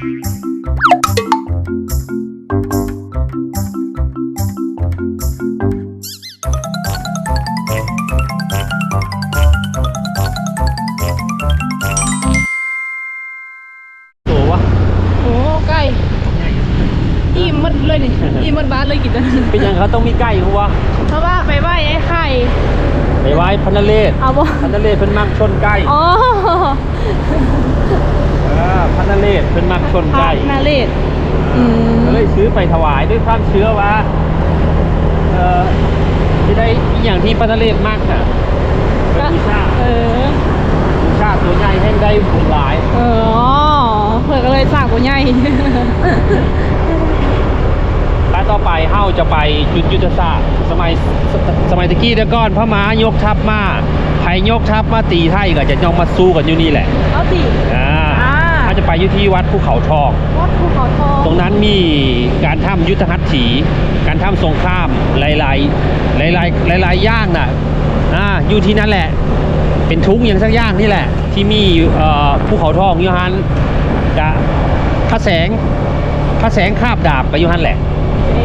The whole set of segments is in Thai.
ตัววะโอ้ไก่อิ่มหมดเลยนี่อิ่มหมดบาทเลยกินนะเป็นยังเขาต้องมีไก่หัวเพราะว่าไปไหว้ไอ้ไข่ไปไว้พันนเลศเอาบ่พันนเลศเพิ่นมักชนไก่อ๋อเออพันนเลศเพิ่นมักชนพัไก่กนาเลศอืมก็เลยซื้อไปถวายด้วยความเชื่อว่าเอ่อที่ได้อหย่างที่พันนเลศมากน่ะเป็นบูชาเออ บูชาตัวใหญ่แห่งได้ผลหลาย เออเผื่อก็เลยสร้างตัวใหญ่และต่อไปเฮาจะไปจุดยุทธศาสตร์สมัยสสมัยตะกี้แต่ก่อนพระมหายกทัพมาไผยกทัพมาตีไทยก็จะย่องมาสู้กันอยู่นี่แหละเอาสิ อ่าอ่าเขาจะไปอยู่ที่วัดภูเขาทอง วัดภูเขาทอง ตรงนั้นมีการทำยุทธหัตถี การทำสงครามหลายๆหลายๆหลายๆอย่างน่ะอ่าอยู่ที่นั่นแหละ เป็นทุกอย่างสักอย่างนี่แหละ ที่มีเอ่อภูเขาทองอยูฮันกับพระแสงพระแสงคาบดาบกับอยูฮันแหละ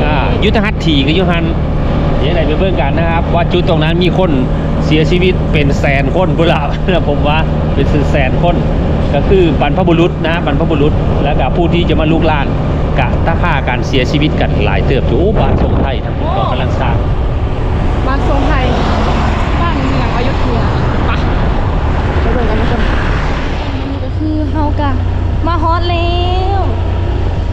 อ่ายุทธหัตถีกับอยูฮันเดี๋ยวไหนไปเบิ่งกันนะครับ ว่าจุดตรงนั้นมีคนเสียชีวิตเป็นแสนคนกุหลาบผมว่าเป็นแสนคน ก็คือบรรพบุรุษนะบรรพบุรุษ แล้วก็ผู้ที่จะมาลูกหลานกะตาค่าการเสียชีวิตกันหลายเติบอยู่โอ้บ้านทรงไทยทั้งหมดก็กำลังสร้างบ้านทรงไทยบ้านเมืองอยุธยาไปไปเบิ่งกันทุกคนนี่ก็คือเฮากะมาฮอตแล้ว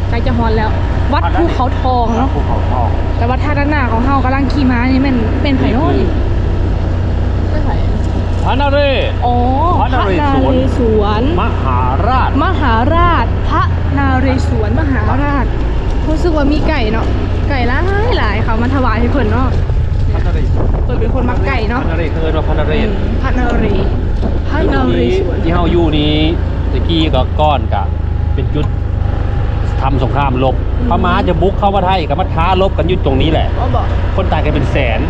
ใกล้จะฮอตแล้ว วัดภูเขาทองเนาะภูเขาทองแต่ว่าท่าด้านหน้าของเฮากำลังขี่ม้านี่มันเป็นไผ่โน่นไม่ไผ่ พระนเรศ อ๋อพระนเรศวรศวร มหาราช มหาราช พระนาเรศวรมหาราชรู้สึกว่ามีไก่เนาะ ไก่หลายหลายเขามาถวายให้เพิ่นเนาะพระนเรศเพิ่นเป็นคนมักไก่เนาะพระนเรศเอินว่าพระนเรศพระนาเรพระนาเรศวรที่เฮาอยู่นี้ตะกี้ก็ก้อนกะเป็นจุดทำสงครามรบพม่าจะบุกเข้ามาไทยกับมาท้ารบกันอยู่ตรงนี้แหละอ๋อบอกคนตายกันเป็นแสน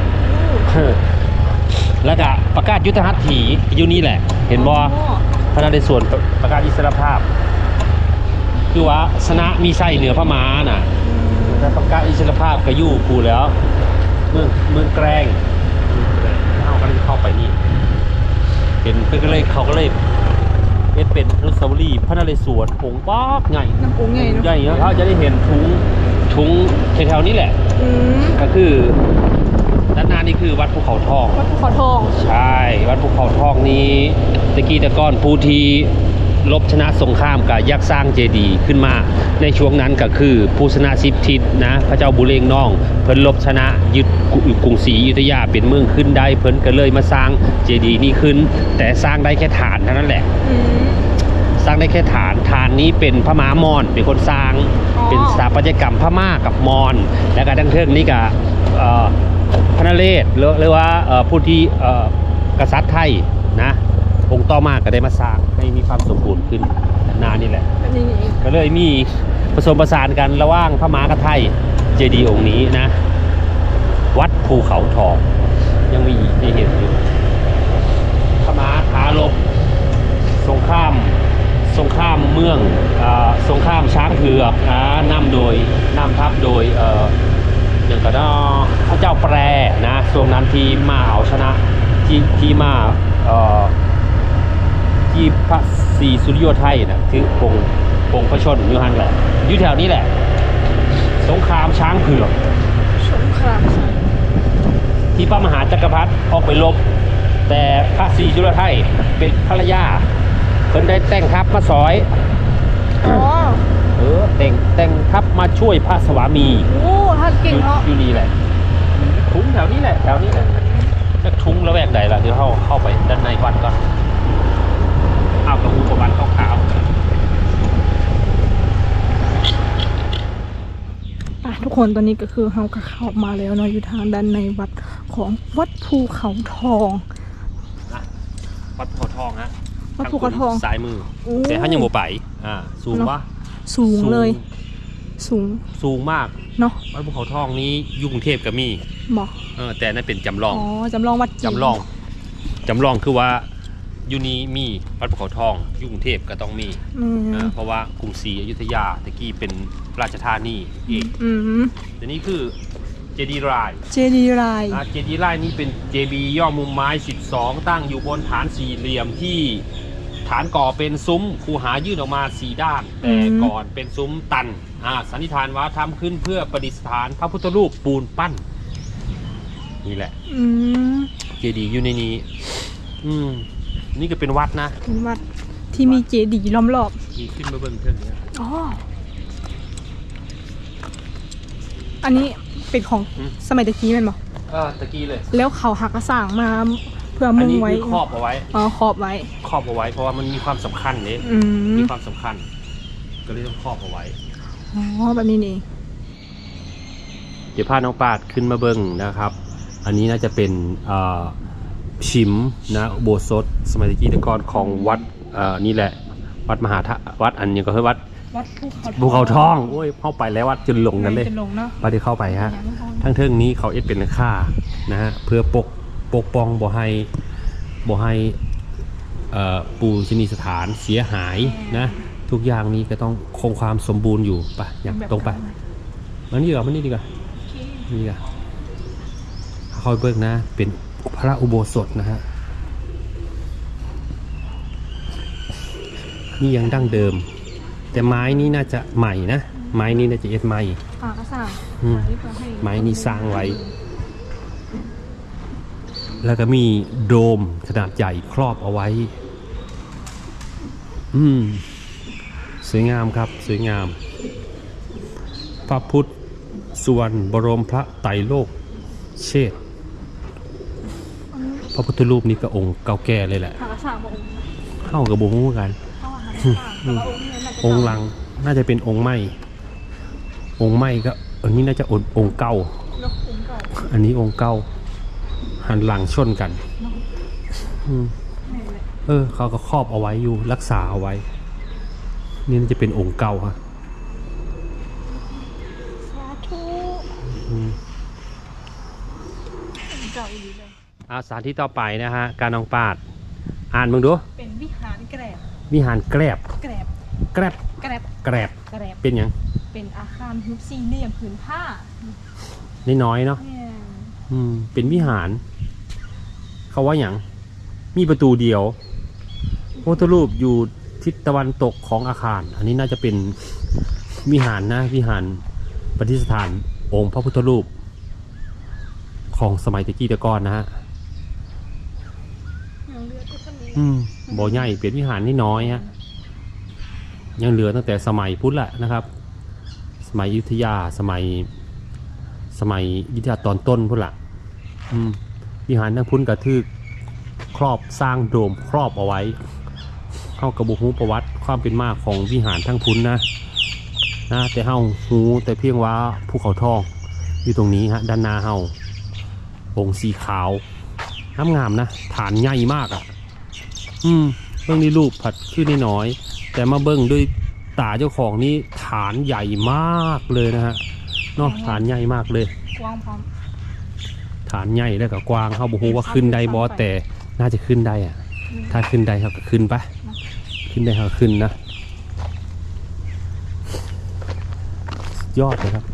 แล้วก็ประกาศยุทธหัตถีอยู่นี่แหละ เห็นบ่พระนเรศวรประกาศอิสรภาพ คือว่าชนะมีไส้เหนือพม่าน่ะแต่ประกาศอิสรภาพก็อยู่กูแล้ว เมืองเมืองแกรงเขาก็เลยเข้าไปนี่เป็นเพื่อนก็เลยเขาก็เลยเอ็ดเป็นอนุสาวรีย์พระนเรศวรผงป๊อกใหญ่น้ำปูใหญ่เนาะใหญ่แล้วเขาจะได้เห็นทุงทุงแถวๆนี้แหละอืมก็คือ ด้านหน้านี่คือวัดภูเขาทอง วัดภูเขาทอง ใช่ วัดภูเขาทองนี้ตะกี้แต่ก้อนผู้ที่ลบชนะสงครามกับยักษ์สร้างเจดีย์ขึ้นมาในช่วงนั้นก็คือผู้ชนะสิบทิศนะพระเจ้าบุเรงนอง เพิ่นลบชนะยึดกรุกรุงศรีอยุธยาเป็นเมืองขึ้นได้ เพิ่นก็เลยมาสร้างเจดีย์นี้ขึ้น แต่สร้างได้แค่ฐานเท่านั้นแหละอืมสร้างได้แค่ฐานฐานนี้เป็นพม่ามอญเป็นคนสร้างอ๋อเป็นสถาปัตยกรรมพม่ากับมอญแล้วก็ดังเทิงนี่ก็เอ่อ พระนเรศหรือหรือว่าเอ่อผู้ที่เอ่อกษัตริย์ไทยนะองค์ต่อมาก็ได้มาสร้างให้มีความสมบูรณ์ขึ้นนานนี่แหละอันนี้นี่เองก็เลยมีผสมผสานกันระหว่างพม่ากับไทยเจดีย์องค์นี้นะ วัดภูเขาทอง ยังมีให้เห็นอยู่พม่าท้ารบสงครามสงครามเมืองอาสงครามช้างเผือกอ่านำโดยนำทัพโดย เอ่ออย่างก็ได้พระเจ้าแปรนะช่วงนั้นที่มาเอาชนะที่ที่มาเอ่อที่พระศรีสุริโยไทยนะคือพงพงพระชนอยู่หันแหละอยู่แถวนี้แหละ สงครามช้างเผือกสงครามที่พระมหาจักรพรรดิออกไปรบแต่พระศรีสุริโยไทยเป็นภรรยาเพิ่นได้แต่งทัพมาซอย อ๋อเออแต่งแต่งทัพมาช่วยพระสวามีโอ้ท่านเก่งอยู่เนาะอยู่นี่แหละทุงแถวนี้แหละแถวนี้แหละจะทุงแล้วแวกใดล่ะเดี๋ยวเข้าเข้าไปด้านในวัดก่อนเอากระหูประวันขาวอะทุกคนตอนนี้ก็คือเฮาก็เข้ามาแล้วเนาะอยู่ทางด้านในวัดของวัดภูเขาทองๆนะวัดภูเขาทองฮะ วัดภูเขาทองซ้ายมือโอ้แต่ท่านยังโมไปอ่าสูงวะสูงเลย สูงสูงมากเนาะวัดภูเขาทองนี้อยู่กรุงเทพก็มีบอกเออแต่นั่นเป็นจำลองอ๋อจำลองวัดจีนจำลองจำลองคือว่ายูนีมีวัดภูเขาทองอยุ่กรุงเทพก็ต้องมีอืมอ่าเพราะว่ากรุงศรีอยุธยาตะกี้เป็นราชธานีเองอืมแต่นี่คือเจดีย์รายเจดีย์ไรอ่าเจดีย์รายนี่เป็นเจบีย่อมุมไม้ 12 ตั้งอยู่บนฐานสี่เหลี่ยมที่ ฐานก่อเป็นซุ้มคูหายื่นออกมาสีด้านแต่ก่อนเป็นซุ้มตันอ่าสันนิษฐานว่าทำขึ้นเพื่อประดิษฐานพระพุทธรูปปูนปั้น นี่แหละอืมเจดีย์อยู่ในนี้ อืม นี่ก็เป็นวัดนะเป็นวัดที่มีเจดีย์ล้อมรอบมีขึ้นมาเบิ่งเพื่อนเนี่ยอ๋ออันนี้เป็นของอืมสมัยตะกี้แมันบอกเออตะกี้เลย แล้วเขาหักกระสร้างมาเพื่ออันมุ่งนี้ไว้คือครอบเอาไว้ อ๋อขอบไว้ ครอบเอาไว้ เพราะว่ามันมีความสำคัญเนี่ยอืมมีความสำคัญ ก็เลยต้องครอบเอาไว้ อ๋อแบบนี้นี่เองเดี๋ยวพาน้องปาดขึ้นมาเบิ้งนะครับ อันนี้น่าจะเป็นเอ่อชิมนะอุโบสถสมัยตะกี้แตะกอนของวัดเอ่อนี่แหละ วัดมหาธาวัดอันนี้ก็คือวัดวัดภูเขาภูเขาทองโอ้ยเข้าไปแล้ววัดจนหลงกันเลยจะลงเนาะวัดที่เข้าไปฮะ ทั้งเทิงนี้เขาเอ็ดเป็นค่านะฮะเพื่อปก ปกป้องบ่ให้บ่ให้เอ่อปูชนีสถานเสียหายนะทุกอย่างนี้ก็ต้องคงความสมบูรณ์อยู่ไปอยากตรงไปมันนี่ดีกว่ามันนี่ดีกว่านี่ดีกว่าคอยเบิกนะ เป็นพระอุโบสถนะฮะนี่ยังดั้งเดิม แต่ไม้นี้น่าจะใหม่นะ ไม้นี้น่าจะเอ็ดใหม่อ่ากระสร้างอืมไว้เพื่อให้ไม้นี่สร้างไว้ แล้วก็มีโดมขนาดใหญ่ครอบเอาไว้ อืม สวยงามครับ สวยงาม พระพุทธส่วนบรมพระไตรโลกเชษพระพุทธรูปนี้ก็องค์เก่าแก่เลยแหละหักกระสามองค์เข้ากับบุ้งกันเหักกระสร้างแต่ว่าองค์นี้น่าจะองลังน่าจะเป็นองค์ไม้องค์ไม้ก็ อันนี้น่าจะองค์องเก่าองค์เก่า อันนี้องค์เก่า หันหลังชนกันอืมแม่นเลยเออ เขาก็ครอบเอาไว้อยู่รักษาเอาไว้ นี่น่าจะเป็นองค์เก่าฮะสาธุอืมองค์เก่าอีกเลยอาสถานที่ต่อไปนะฮะ การนองปาด อ่านมึงดู เป็นวิหารแกรบวิหารแกรบแกรบแกรบแกรบแกรบแกรบเป็นหยัง เป็นอาคารทุบสี่เหลี่ยมผืนผ้านี่น้อยๆเนาะแม่นอืมเป็นวิหาร เขาว่าอย่างมีประตูเดียวพระพุทธรูปอยู่ทิศตะวันตกของอาคาร อันนี้น่าจะเป็นวิหารนะวิหารปฏิสถานองค์พระพุทธรูป ของสมัยตะกี้แตะกอนนะฮะยังเหลือแต่ทะเลอืมบ่อใหญ่เป็นวิหารนี่น้อยฮะยังเหลือตั้งแต่สมัยพุทธแหละนะครับ สมัยอยุธยาสมัยสมัยอยุธยาตอนต้นพุทธละอืม วิหารทั้งพุทธกระทึกครอบสร้างโดมครอบเอาไว้ เข้ากระบุฮูประวัติความเป็นมาของวิหารทั้งพุทธนะนะแต่เฮาฮูแต่เพียงว่าภูเขาทองอยู่ตรงนี้ฮะด้านหน้าเฮาองค์สีขาวน้ำงามนะฐานใหญ่มากอะ่ะ อืมเบื้องนี้รูปผัดขึ้นน้อย แต่มาเบิ้องด้วยตาเจ้าของนี่ฐานใหญ่มากเลยนะฮะเนาะฐานใหญ่มากเลยกว้างพร้อม ฐานใหญ่แล้วก็กว้างเขาบอกว่าขึ้นได้บอแต่น่าจะขึ้นได้อะถ้าขึ้นได้เขาก็ขึ้นไปขึ้นได้เขาก็ขึ้นนะ ยอดเลยครับ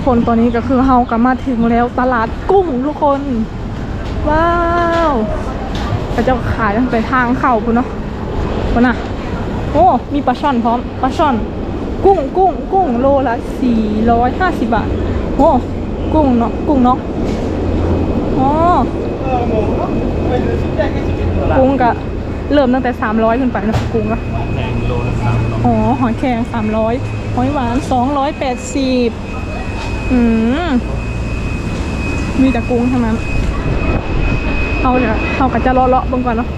ทุกคนตอนนี้ก็คือเฮากลับมาถึงแล้วตลาดกุ้งทุกคน ว้าวก็จะขายตั้งแต่ทางเข้าพุ่นเนาะพุ่นน่ะโอ้มีปลาช่อนพร้อมปลาช่อน กุ้งกุ้งกุ้งโลละ450บาทโอ้กุ้งเนาะกุ้งเนาะอ๋อกุ้งก็เริ่มตั้งแต่300ขึ้นไปเนอะกุ้งละแพงโลละสามร้อยอ๋อหอยแครง300หอยหวาน280 อืมมีแต่กุ้งทั้งนั้นเอาจะเอากะจะเลาะๆเบิ่งก่อนเนาะ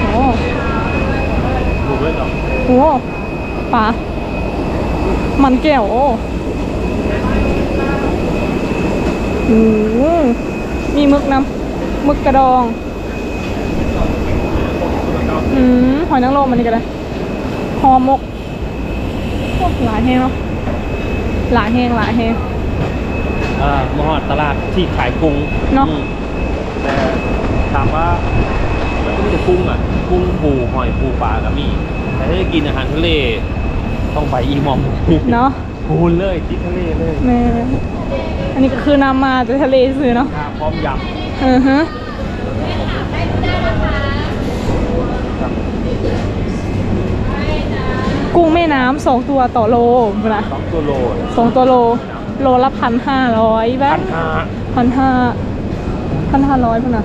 โอ้โหปลามันแก้วโอ้โหมีมึกน้ำมึกกระดองอืมหอยนางรมอันนี้ก็ได้หอหมกหลายแห้งเนาะหลายแห้งหลายแห้งอ่า มหอดตลาดที่ขายกุ้งเนอะอืมแต่ถามว่ามันก็มีแต่กุ้งอะกุ้งปูหอยปูปลากับมี แต่ถ้าจะกินอาหารทะเลต้องไปอีมอมเนาะพูนเลยที่ทะเลเลยแม่อันนี้ก็คือนำมาจากทะเลซื้อเนาะข้าวพร้อมยอือฮะกุ้งแม่น้ำสองตัวต่อโลนะำสองตัวโลสองตัวโล โลละพันห้าร้อยแบพับนห้าพันห้าพันห้าร้อยพุ่นนะ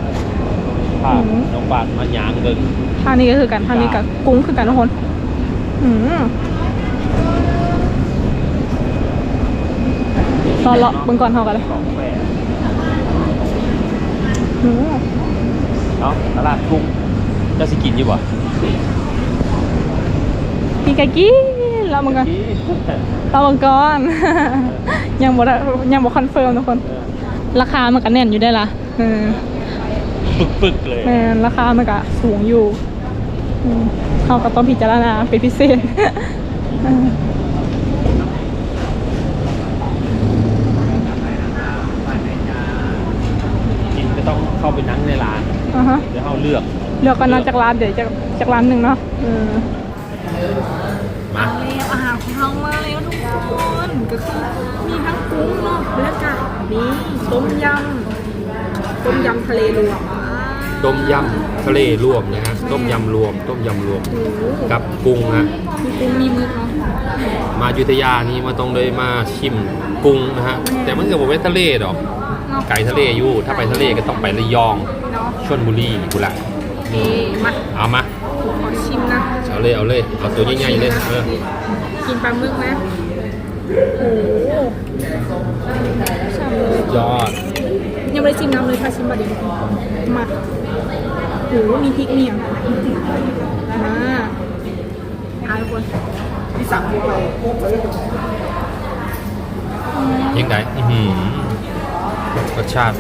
พาอืม น้องบาทมาหยางเดินทางนี้ก็คือกันทางนี้กับกุ้งคือกันทุกคน อืมรอเลาะเบิ่งก่อนเท่ากันเลยของแฝดอืมเนาะตลาดกุ้งเจะสิกินอยู่บ่มีไก่กี้รอเบิ่งก่อนรอเบิ่งก่อน ยังบ่ได้ยังบ่คอนเฟิร์มทุกคน ราคามันก็แน่นอยู่ได้ล่ะเออปึกปึกๆเลยแม่นราคามันก็สูงอยู่อืมเขาก็ต้องพิจารณาเป็นพิเศษเออกินก็ต้องเข้าไปนั่งในร้านอ่าฮะ เดี๋ยวเขาเลือกเลือกกันนะจากร้านเดี๋ยวจากจากร้านหนึ่งเนาะเออมาแล้วอาหารของเรามาแล้วทุกค นก็คือมีทั้งกุ้งเนาะแล้วก็มีต้มยำต้มยำทะเลรวมต้มยำทะเลรวมนะฮะต้มยำรวม ต้มยำรวม โอ้โหกับกุ้งฮะมีกุ้งมีหมึกเนาะมาอยุธยานี่มาต้องเลยมาชิมกุ้งนะฮะแต่มันเกิดบอกเป็นทะเลดอก เนาะไก่ทะเลอยู่ถ้าไปทะเลก็ต้องไประยองเนาะชลบุรีกูละเอ๊มาเอามาขอชิมนะเอาเลยเอาเลยเอาตัวใหญ่ๆเลยเออกินปลาหมึกนะ โอ้โหช่ำเลยยอด ยังไม่ได้ชิมน้ำเลยค่ะชิมบัดเดียวมาโอ้โหมีพริกเนี่ยมาเอาทุกคนยังไงอื้อหือรสชาติ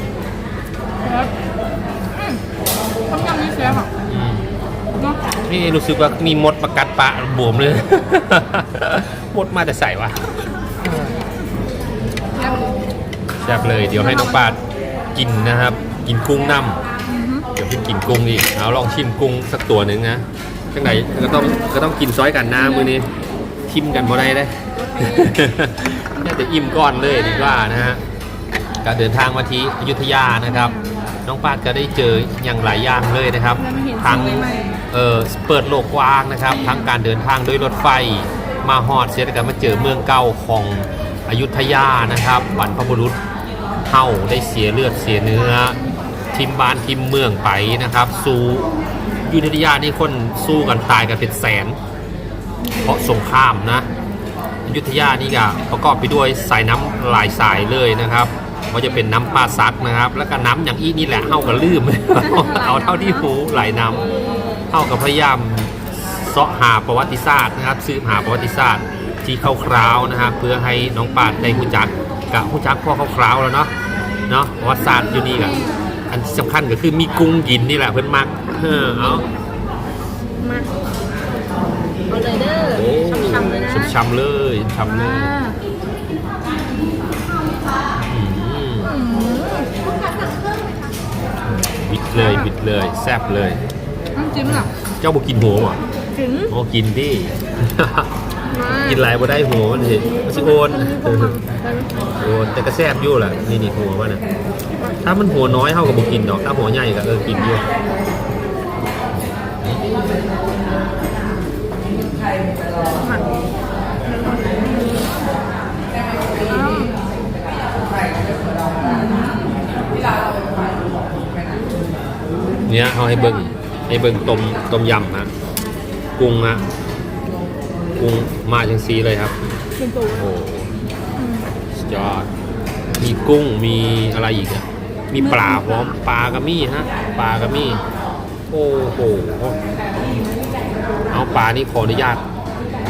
ต้มยำนี่เสียค่ะอืมเนาะนี่รู้สึกว่ามีมดมากัดปะบวมเลย มดมาแต่ใส่วะ ซ่บเลยเดี๋ยวให้น้องปาดกินนะครับ กินกุ้งน้ำเดี๋ยวพี่กินกุ้งอีกเอาลองชิมกุ้งสักตัวหนึ่งนะจังไหนก็ต้องก็ต้องกินซ้อยกันน้ำมือนี้ทิมกันบ่ได้เลยน่าจะอิ่มก่อนเลยดีกว่านะฮะการเดินทางมาที่อยุธยานะครับ น้องปาดก็ได้เจออย่างหลายอย่างเลยนะครับทั้งเออเปิดโลกกว้างนะครับทั้งการเดินทางด้วยรถไฟมาฮอดเสียกันมาเจอเมืองเก่าของอยุธยานะครับบรรพบุรุษ เฮาได้เสียเลือดเสียเนื้อ ทิมบ้านทิมเมืองไปนะครับ สู้ยุทธยานี่คนสู้กันตายกันเป็นแสน เพราะสงครามนะ ยุทธยานี่ก็ประกอบไปด้วยสายน้ำหลายสายเลยนะครับว่าจะเป็นน้ำปลาซักนะครับ แล้วก็น้ำอย่างอีนี่แหละเฮากับลืมเอาเท่าที่หูหลายน้ำเฮากับพยายามเสาะหาประวัติศาสตร์นะครับสืบหาประวัติศาสตร์ที่คร่าวๆนะฮะเพื่อให้น้องปาดได้หูจัก กับหูจักพ่อคร่าวๆแล้วเนาะเนาะประวัติศาสตร์อยู่นี่แหละอันที่สำคัญก็คือมีกุ้งกินนี่แหละเพื่อนมักเออเอามาเอาเลยเด้อช้ำๆเลยนะช้ำๆเลยช้ำๆเลอ่ายอืมบิดเลยบิดเลยแซ่บเลยน้ำจิ้มอะเจ้าบอกกินหัวเหรอถึงโอ้กินดิมา กินหลายบ่ได้หัวมันสิมันสิโอนเออโอนแต่ก็แซ่บอยู่แหละนี่นี่หัวมันน่ะถ้ามันหัวน้อยเท่ากับบ่กินดอกถ้าหัวใหญ่ก็เออกินอยู่เนี่ยเอาให้เบิ้งให้เบิ้งต้มต้มยำฮะกุ้งฮะ กุ้งมาจังซีเลยครับ เป็นตัวโอ้โหสุดยอด มีกุ้งมีอะไรอีกอะมีปลาพร้อมปลากระมี่ฮะปลากระมี่ โอ้โหเอาปลานี่ขออนุญาต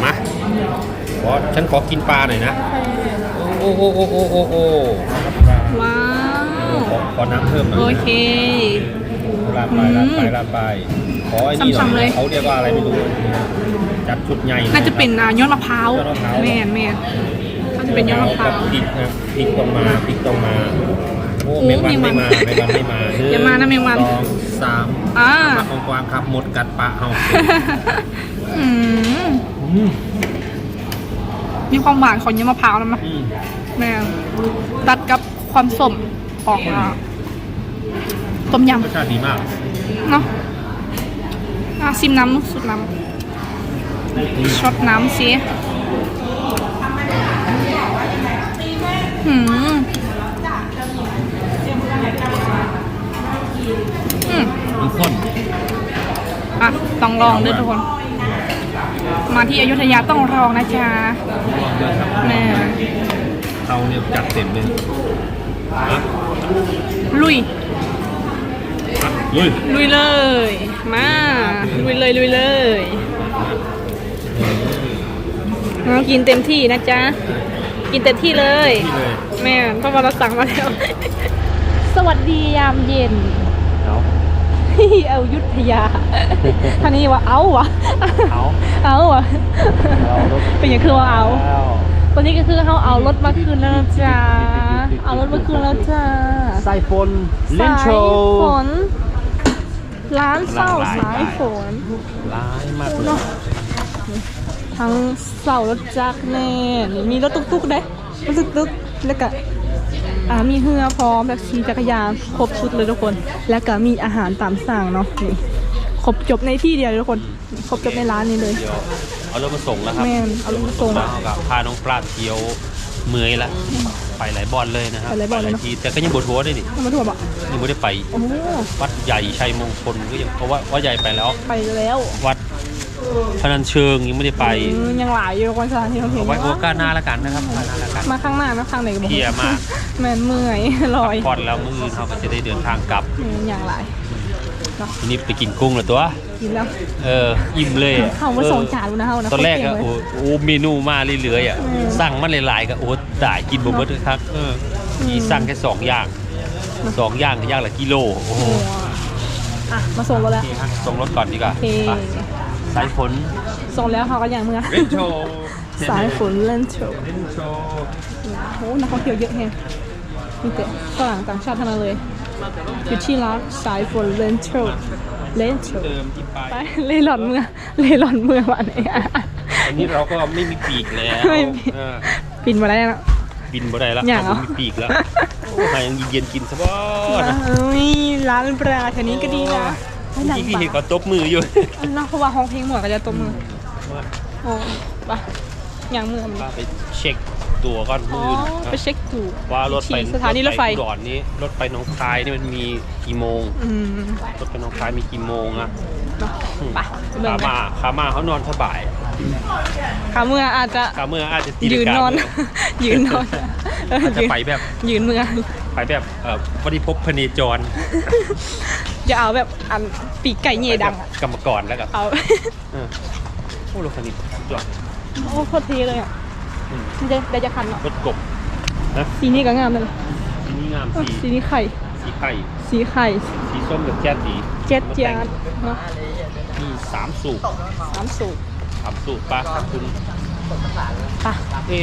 มาขอฉันขอกินปลาหน่อยนะโอ้โหโอ้โหโอ้โหว้าวขอขอน้ำเพิ่มหน่อยโอนะเค ลาดไปลาดไปลาดไปขอไอ้นี่หน่ซ้ำๆเลอยย เขาเรียกว่าอะไรไม่รู้จัดชุดใหญ่ลยน่าจะเป็นอะยอดมะพร้าวยอดมะพร้าวแม่นแม่นน่าจะเป็นยอดมะพร้าวกับพริกนะพริกต้องมาพริกต้องมาโอ้โอ้เมงวันแมไม่งวัมานไม่วันไม่มาหงอย่ามานะแมงวัน สองสามอ่ามากวางๆครับหมดกัดปะเฮาอืมอืมมีความหวานของยอดมะพร้าวนะมั้ยอืมแม่นตัดกับความสมของอะ ต้มยรสชาติดีมากำเนาะอะซิมน้ำสุดน้ำช็อตน้ำสิหืมอืมมันข้นอะ ต้องลองด้วยทุกคน มาที่อยุธยาต้องลองนะจ๊ะลองด้วยครับแม่เขาเนี่ยจัดเต็มเลยอะลุยอะ ลุยลุยเลย มาลุยเลยลุยเลยเอากินเต็มที่นะจ๊ะ กินเต็มที่เลยนี่เลย แม่เพราะว่าเราสั่งมาแล้ว สวัสดียามเย็นเอาเอายุธยาท่านี้ว่าเอาวะเอาเอาวะเอารถเป็นอย่างคือว่าเอาแล้วตอนนี้ก็คือเขาเอารถมาคืนแล้วนะ จ้าเอารถมาคืนแล้วจ้าสายฝนเล่นโชสายว์ฝนร้านเศร้าสายฝนร้ายมากเลยเนาะทั้งเสารถจักรแน่นี่มีรถตุ๊กๆเด้รถตุ๊กๆแล้วก็อ่ามีเรือพร้อมแบบขี่จักรยานครบชุดเลยทุกคน แล้วก็มีอาหารตามสั่งเนาะนี่ครบจบในที่เดียวเลยทุกคนครบจบในร้านนี้เลยเดี๋ยวเอารถมาส่งแล้วครับแม่นเอารถมาส่งแล้วกับพาน้องปลาเที่ยวเมื่อยละ ไปหลายบอลเลยนะครับไปหลายบ่อนเลยเนอะ ทีแต่ก็ยังบวทัวร์ได้ดิเอามาถั่วบอกยังไม่ได้ไปโอ้โหวัดใหญ่ชัยมงคลก็ยังเพราะว่าวัดใหญ่ไปแล้ว ไปแล้ววัดพนัญเชิงยังไม่ได้ไปอืมยังหลายอยู่ทุกคนสถานที่ท่องเที่ยวเอาไว้โอกาสหน้าแล้วกันนะครับโอกาสหน้าแล้วกัน มาข้างหน้านะข้างไหนก็บอกเพลียมาก แมนเมื่อยลอยพอดแล้วมื้ออื่นเขาก็จะได้เดินทางกลับอืมอย่างหลายเนาะทีนี้ไปกินกุ้งแล้วตัว กินแล้วเอออิ่มเลยอะเขามาส่งจานแล้วนะเขานะตอนแรกเขาอะเงโอ้เลย โอ้เมนูมาเรื่อยๆอะอืมสั่งมาหลายๆก็โอ้ตายกินบ่เบิดเลยครับเอออืมมีสั่งแค่สองอย่างสองอย่างก็อย่างละกิโลโอ้โหโอ้โหอะมาส่งเราแล้ว นี่ฮะส่งรถก่อนดีกว่าโอเค ไปสายฝนส่งแล้วเขาก็อย่างเมื่อเล่นโชว์สายฝนเล่นโชว์เล่นโชว์โอ้นักท่องเที่ยวเยอะแฮงมีแต่ฝรั่งต่างชาติทั้งนั้นเลย อยู่ที่ร้านสายฝนเล่นโชว์เล่นโชว์เดิมที่ไปไปเล่หล่อนเมืองเล่หล่อนเมืองวันนี้อะอันนี้เราก็ไม่มีปีกแล้วไม่มีเออปินมาได้แล้วบินบ่ได้แล้วอย่างเหรอไม่มีปีกแล้วโอ้หายังเย็นๆกินซะบ่นะเอ้ยร้านปลาแถวนี้ก็ดีนะไม่หนังที่ปลาเห็นเขาตบมืออยู่เนาะเพราะว่าห้องเพลงหมดก็จะตบมือโอ้ไปอย่างเมืองมันป้าไปเช็ค ตัวก่อนอ๋มืออไปเช็คถูกว่ารถไปสถานีรถไฟก่อนนี้รถไปหน้องคายนี่มันมีกี่โมงอืมรถไปหน้องคายมีกี่โมงอะเนาะไปเมืองขาไหมมาขามาเขานอนสบายขาเมืองอาจจะขาเมื่ออาจจะตียืนนอน ยืนนอนเอออาจจะยืนไปแบบยืนเมืองไปแบบเอ่อปฏิภพพเนจรจะเอาแบบอันปีกไก่เหย่ดังอะกรรมกรแล้วกับเอาเออโอ้รถคันนี้สุดยอดโอ้โคตรเทเลยอะ อืมเดี๋ยวเดี๋ยวจะคันเนาะรถกบสีนี้ก็งามเลยสีนี้งามเอ้ยสีสีนี้ไข่ สีไข่ สีไข่ สีส้มกับแจ๊ดดีเจ็ดเจียดเนาะมีสามสูบสามสูบสามสูบปลาครับคุณไปเอ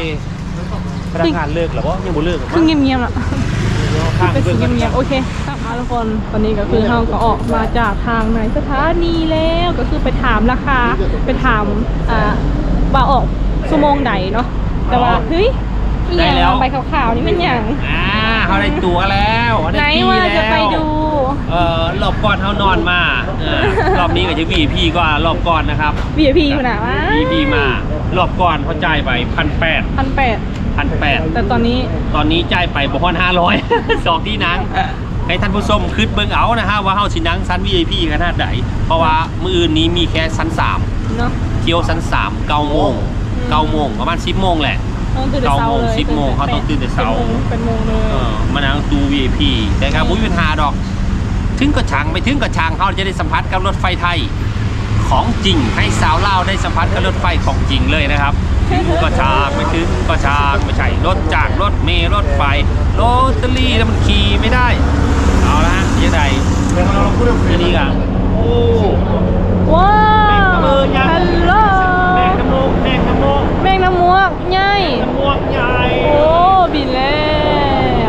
พนักงานเลิกหรือว่ายังบ่เลิกหรอคือเงียบๆละข้างเป็นเบิ่สีงเงียบๆโอเคครับมาทุกคนตอนนี้ก็คือเราก็ออกมาจากทางในสถานีแล้วก็คือไปถามราคาไปถามอ่าว่าออกชั่วโมงใดเนาะ แต่ว่าเฮ้ยอีหยังใบขาวๆนี่เป็นอย่างอ่าเขาได้ตั๋วแล้วเขาไหนได้ที่ว่าแล้วจะไปดูเออรอบก่อนเขานอนมาเออรอบนี้ก็จะวีพีกว่ารอบก่อนนะครับ VIP อยู่นะว่าวีพีมารอบก่อนเขาจ่ายไปพันแปดพันแปดพันแปด แต่ตอนนี้ ตอนนี้จ่ายไปบ่ฮอนห้าร้อย สองที่นั่งให้ท่านผู้ชมคืดเบิ่งเอานะฮะว่าเฮาสินั่งชั้น VIP ขนาดไหนเพราะว่ามื้ออื่นนี้มีแค่ชั้นสามเนาะเที่ยวชั้นสามเก้าโมง เก้าโมงประมาณสิบโมงแหละ ต้องตื่นแต่เช้าเลยเก้าโมงสิบโมงเขาต้องตื่นแต่เช้า เป็นโมงเลยเออมานั่งดู VIP แต่ครับมุ้ยเป็นหาดอก ถึงก็ช่างไม่ถึงก็ช่างเขาจะได้สัมผัสกับรถไฟไทย ของจริงให้สาวลาวได้สัมผัสกับรถไฟของจริงเลยนะครับถึงก็ช่างไม่ถึงก็ช่างไม่ใช่รถจากรถเมล์รถไฟรถตอรี่แล้วมันขี่ไม่ได้ เอาละฮะยังไงอันนี้กันโอ้ ว้าแม่งวกระเบอยักษ์ฮัลโหล น้ำมวกใหญ่น้ำมูกใหญ่โอ้บินแล้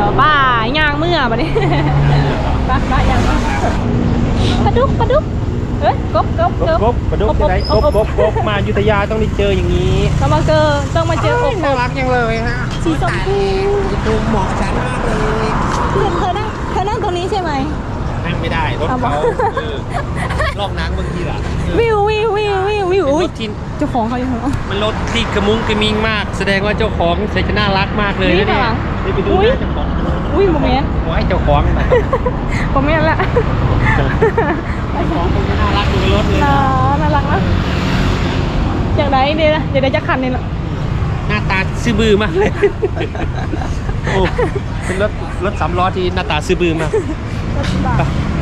วป่ายางเมื่อบัดนี้ป่าป่ายางเมื่อปลาดุกปลาดุกเอ้ยกบกบกบกบกระดกที่ไหนกบกบกบมาอยุธยาต้องได้เจออย่างนี้เรามาเจอต้องมาเจออบอบรักยังเลยฮะสีชมพูดูเหมาะฉันมากเลยเธอนั่งเธอนั่งตรงนี้ใช่ไหมนั่งไม่ได้รถเอาบ่เขา ลอกน้ำบางทีล่ะวิววิววิววิววิวเป็นอุ้รยถที่เจ้าของเขาอยู่ข้างหลัง มันรถที่กระมุ้งกระมิงมาก แสดงว่าเจ้าของใส่จะน่ารักมากเลยนี่นะเนี่ยค่ะนี่ไปดูอุ๊หยน้าเจ้าของอุ้ยโมเมนต์ขอให้เจ้าของนะผมไม่ละเจ้าของคงจะน่ารักอยู่ในรถเลยน่าน่ารักนะอย่างไรเนี่ยนะอย่างไรจะขันเนี่ยนะหน้าตาซื่อบื้อมากเลยโอ้เป็นรถรถสามล้อที่หน้าตาซื่อบื้อมาก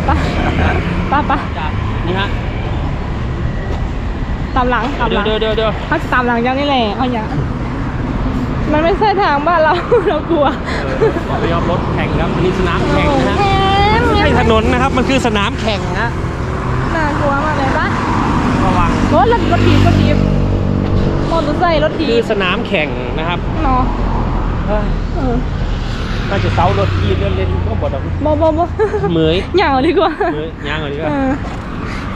ไปไปไปจาก นี่ฮะตามหลังตามหเดี๋ยลัวงเดี๋ยวเดี๋ยวเดี๋ยวเขาจะตามหลังยังนี่แหละเอาอย่างมันไม่ใช่ทางบ้านเรา เรากลัวเออไปยอมรถแข่งครับอันนี้สนามแข่งนะฮะแหมไม่ใช่ถนนนะครับมันคือสนามแข่งนะน่ากลัวมากเลยปะระวังรถรถรถทีบรถทีบมอเตอร์ไซค์รถทีคือบสนามแข่งนะครับเนาะเฮ้ยเออน่าจะเซารถยีเล่นเล่นก็บอดอกบ่บ่บ่ เหมยหย่างเอาดีกว่าเหมยย่างอะไรดีเอวะอ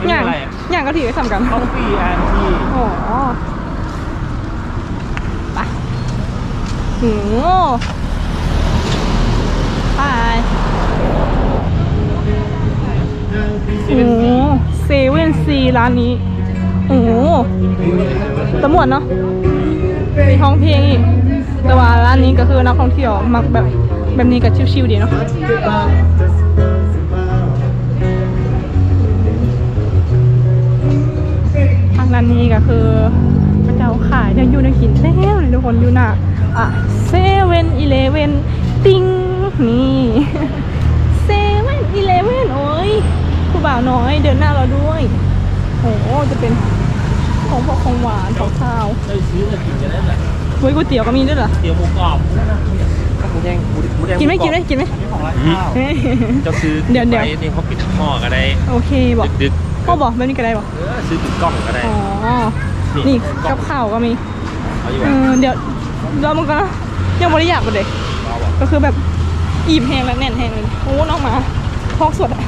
ไม่หย่างเป็นไรอะหย่างก็ถือไปทำกันคอฟฟี่แอนทีโอ้โหไปโอ้โหไปโอ้โหเซเว่นซีร้านนี้ โอ้โหตำรวจเนาะมีท้องเพลงอีก แต่ว่าร้านนี้ก็คือนักท่องเที่ยวมักแบบแบบนี้ก็ชิวๆดีเนาะทางด้านนี้ก็คือพระเจ้าขายยังอยู่ในกินแล้วเลยทุกคนอยู่หน้าอะเซเว่นอีเลเว่นติงนี่เซเว่นอีเลเว่นโอ้ยผู้บ่าวน้อยเดินหน้าเราด้วยโอ้จะเป็นของพวกของหวานของข้าวได้ซื้อมากินกันแล้วแหละเฮ้ยก๋วยเตี๋ยวก็มีด้วยเหรอเตี๋ยวหมูกรอบหมูแดงหมูแดงกินไหมกินไหมกินไหมเฮ้ยเจ้าซื้อเดี๋ยวเดี๋ยวไปนี่เขาปิดหม้อก็ได้โอเคบอกดึก พ่อบอกแบบนี้ก็ได้บอกๆเออซื้อติดกล้องก็ได้อ๋อนี่นี่กับข้าวก็มีเอาอยู่เอวะอเดี๋ยวรอมันก่อนนะยังไม่ได้อยากเลยเอาวะก็คือแบบอิ่มแห้งแล้วแน่นแห้งเลยโอ้น้องหมาท้องสดอะ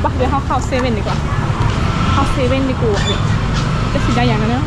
ไปเดี๋ยวเขาเข้าเซเว่นดีกว่าเข้าเซเว่นดีกว่าเนี่ยจะสิได้อย่างนั้นนะ